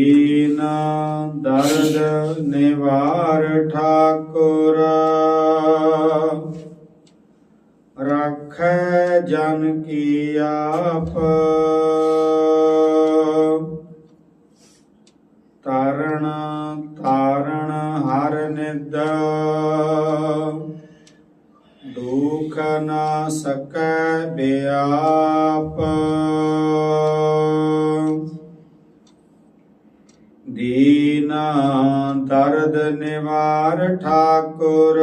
ਦੀਨ ਦਰਦ ਨਿਵਾਰ ਠਾਕੁਰ। ਰੱਖੈ ਜਨ ਕੀ ਆਪ। ਤਾਰਣ ਤਾਰਣ ਹਰ ਨਿਦ। ਦੁਖ ਨਾ ਸਕੈ ਬਿਆਪ। ਦੀਨ ਦਰਦ ਨਿਵਾਰ ਠਾਕੁਰ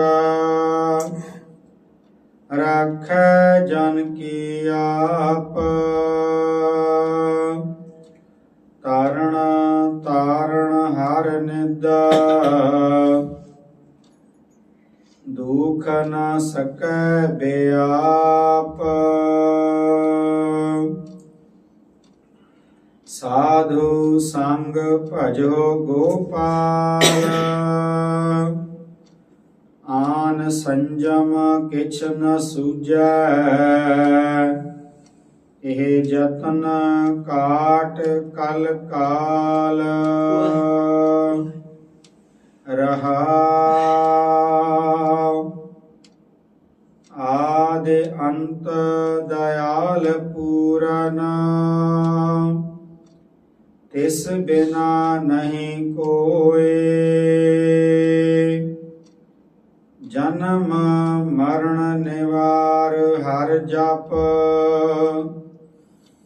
ਰੱਖੈ ਜਨ ਕੀ ਆਪ ਤਾਰਣ ਤਾਰਣ ਹਰ ਨਿਦ ਦੁਖ ਨਾ ਸਕੈ ਬਿਆਪ ਸਾਧੂ ਸੰਗ ਭਜੋ ਗੋਪਾਲ। ਆਨ ਸੰਜਮ ਕਿਛ ਨ ਸੂਝੈ। ਇਹ ਜਤਨ ਕਾਟ ਕਲ ਕਾਲ। ਰਹਾ ਆਦਿ ਅੰਤ ਦਇਆਲ ਪੂਰਨ। ਤਿਸ ਬਿਨਾ ਨਹੀਂ ਕੋਏ। ਜਨਮ ਮਰਨ ਨਿਵਾਰ ਹਰ ਜਪ।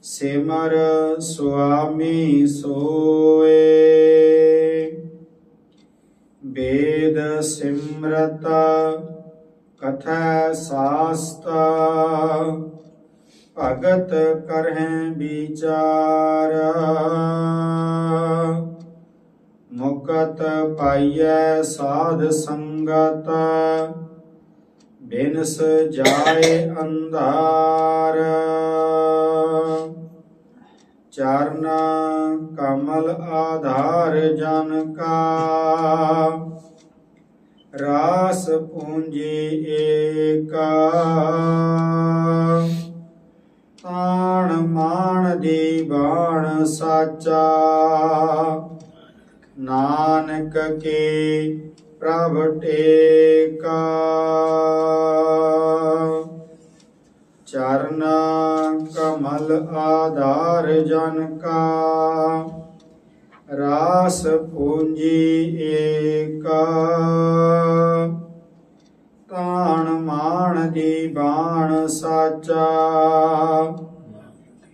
ਸਿਮਰ ਸੁਆਮੀ ਸੋਏ। ਵੇਦ ਸਿਮਰਤ ਕਥਾ ਸਾਸਤ। ਭਗਤ ਕਰਹਿ ਵਿਚਾਰ। ਮੁਕਤ ਪਾਈਐ ਸਾਧ ਸੰਗਤ, ਬਿਨਸ ਜਾਏ ਅੰਧਾਰ। ਚਰਨ ਕਮਲ ਆਧਾਰ ਜਨ ਕਾ ਰਾਸ ਪੂੰਜੀ ਏਕਾ। ਮਾਣ ਬਾਣ ਸਾਚਾ। ਨਾਨਕ ਕੀ ਪ੍ਰਭ ਟੇਕਾ। ਚਰਨ ਕਮਲ ਆਧਾਰ ਜਨ ਕਾ। ਰਾਸ ਪੂੰਜੀ ਏਕਾ।